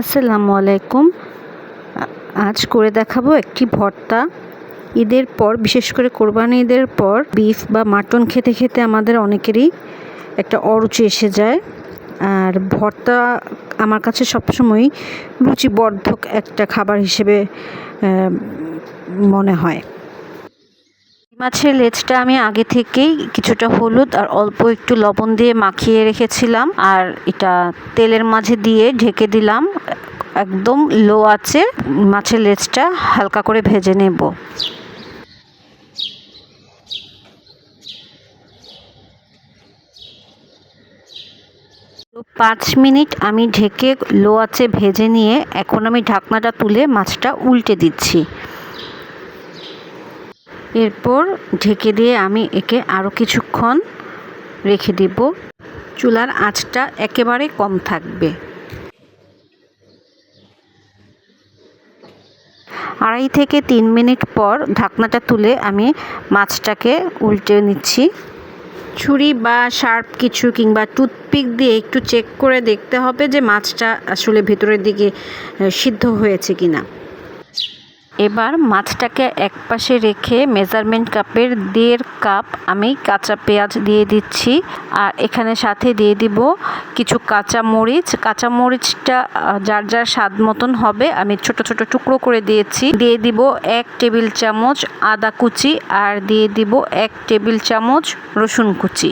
আসসালামু আলাইকুম। আজ করে দেখাবো একটি ভর্তা। ঈদের পর, বিশেষ করে কোরবানি ঈদের পর, বিফ বা মাটন খেতে খেতে আমাদের অনেকেরই একটা অরুচি এসে যায়। আর ভর্তা আমার কাছে সবসময়ই রুচিবর্ধক একটা খাবার হিসেবে মনে হয়। মাছের লেজটা আমি আগে থেকেই কিছুটা হলুদ আর অল্প একটু লবণ দিয়ে মাখিয়ে রেখেছিলাম আর এটা তেলের মাঝে দিয়ে ঢেকে দিলাম। একদম লো আছে মাছের লেজটা হালকা করে ভেজে নেব। পাঁচ মিনিট আমি ঢেকে লো আছে ভেজে নিয়ে এখন আমি ঢাকনাটা তুলে মাছটা উল্টে দিচ্ছি। এরপর ঢেকে দিয়ে আমি একে আরও কিছুক্ষণ রেখে দিব। চুলার আঁচটা একেবারে কম থাকবে। আড়াই থেকে তিন মিনিট পর ঢাকনাটা তুলে আমি মাছটাকে উল্টে নিচ্ছি। ছুরি বা শার্প কিছু কিংবা টুথপিক দিয়ে একটু চেক করে দেখতে হবে যে মাছটা আসলে ভেতরের দিকে সিদ্ধ হয়েছে কিনা। এবার মাছটাকে এক পাশে রেখে মেজারমেন্ট কাপের দেড় কাপ আমি কাঁচা পেঁয়াজ দিয়ে দিচ্ছি। আর এখানে সাথে দিয়ে দিব কিছু কাঁচা মরিচ। কাঁচা মরিচটা যার যার স্বাদ মতন হবে আমি ছোট ছোট টুকরো করে দিয়েছি। দিয়ে দিব এক টেবিল চামচ আদা কুচি আর দিয়ে দিব এক টেবিল চামচ রসুন কুচি।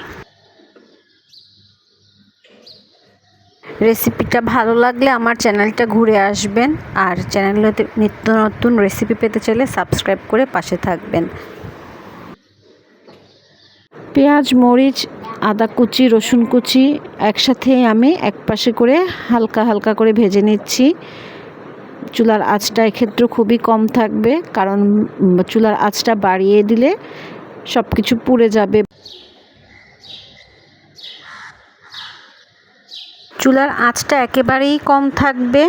রেসিপিটা ভালো লাগলে আমার চ্যানেলটা ঘুরে আসবেন। আর চ্যানেলতে নিত্য নতুন রেসিপি পেতে চাইলে সাবস্ক্রাইব করে পাশে থাকবেন। পেঁয়াজ, মরিচ, আদা কুচি, রসুন কুচি একসাথে আমি এক পাশে করে হালকা হালকা করে ভেজে নিচ্ছি। চুলার আঁচটা এক্ষেত্রে খুবই কম থাকবে, কারণ চুলার আঁচটা বাড়িয়ে দিলে সব কিছু পুড়ে যাবে। চুলার আঁচটা একেবারেই কম থাকবে।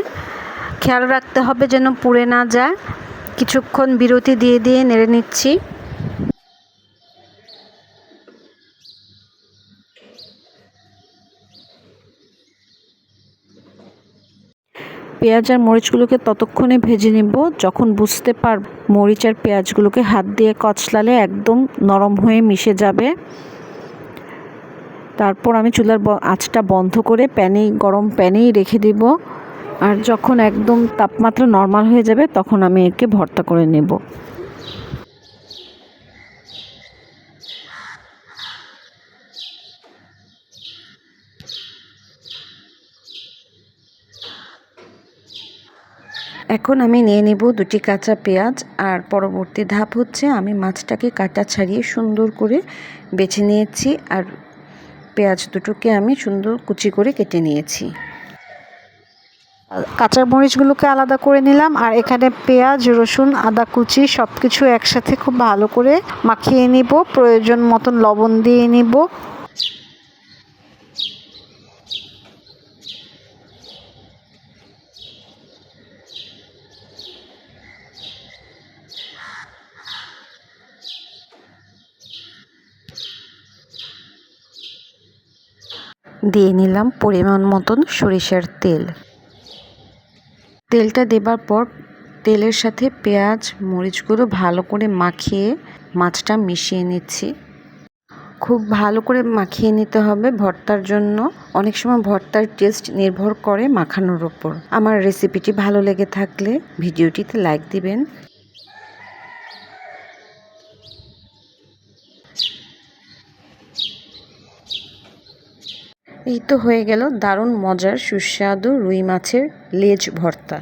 খেয়াল রাখতে হবে যেন পুড়ে না যায়। কিছুক্ষণ বিরতি দিয়ে দিয়ে নেড়ে নিচ্ছি। পেঁয়াজ আর মরিচগুলোকে ততক্ষণে ভেজে নেব। যখন বুঝতে পার, মরিচ আর পেঁয়াজগুলোকে হাত দিয়ে কচলালে একদম নরম হয়ে মিশে যাবে। তারপর আমি চুলার আঁচটা বন্ধ করে প্যানেই, গরম প্যানেই রেখে দিব। আর যখন একদম তাপমাত্রা নর্মাল হয়ে যাবে, তখন আমি একে ভর্তা করে নেব। এখন আমি নিয়ে নেব দুটি কাঁচা পেঁয়াজ, আর পরবর্তী ধাপ হচ্ছে আমি মাছটাকে কাটা ছাড়িয়ে সুন্দর করে বেছে নিয়েছি। আর পেঁয়াজ দুটোকে আমি সুন্দর কুচি করে কেটে নিয়েছি। কাঁচা মরিচগুলোকে আলাদা করে নিলাম আর এখানে পেঁয়াজ, রসুন, আদা কুচি সব কিছু একসাথে খুব ভালো করে মাখিয়ে নিব। প্রয়োজন মতন লবণ দিয়ে নিব। দিয়ে নিলাম পরিমাণ মতন সরিষার তেল। তেলটা দেবার পর তেলের সাথে পেঁয়াজ, মরিচগুলো ভালো করে মাখিয়ে মাছটা মিশিয়ে নিচ্ছি। খুব ভালো করে মাখিয়ে নিতে হবে ভর্তার জন্য। অনেক সময় ভর্তার টেস্ট নির্ভর করে মাখানোর ওপর আমার রেসিপিটি ভালো লেগে থাকলে ভিডিওটিতে লাইক দিবেন। এই তো হয়ে গেল দারুণ মজার সুস্বাদু রুই মাছের লেজ ভর্তা।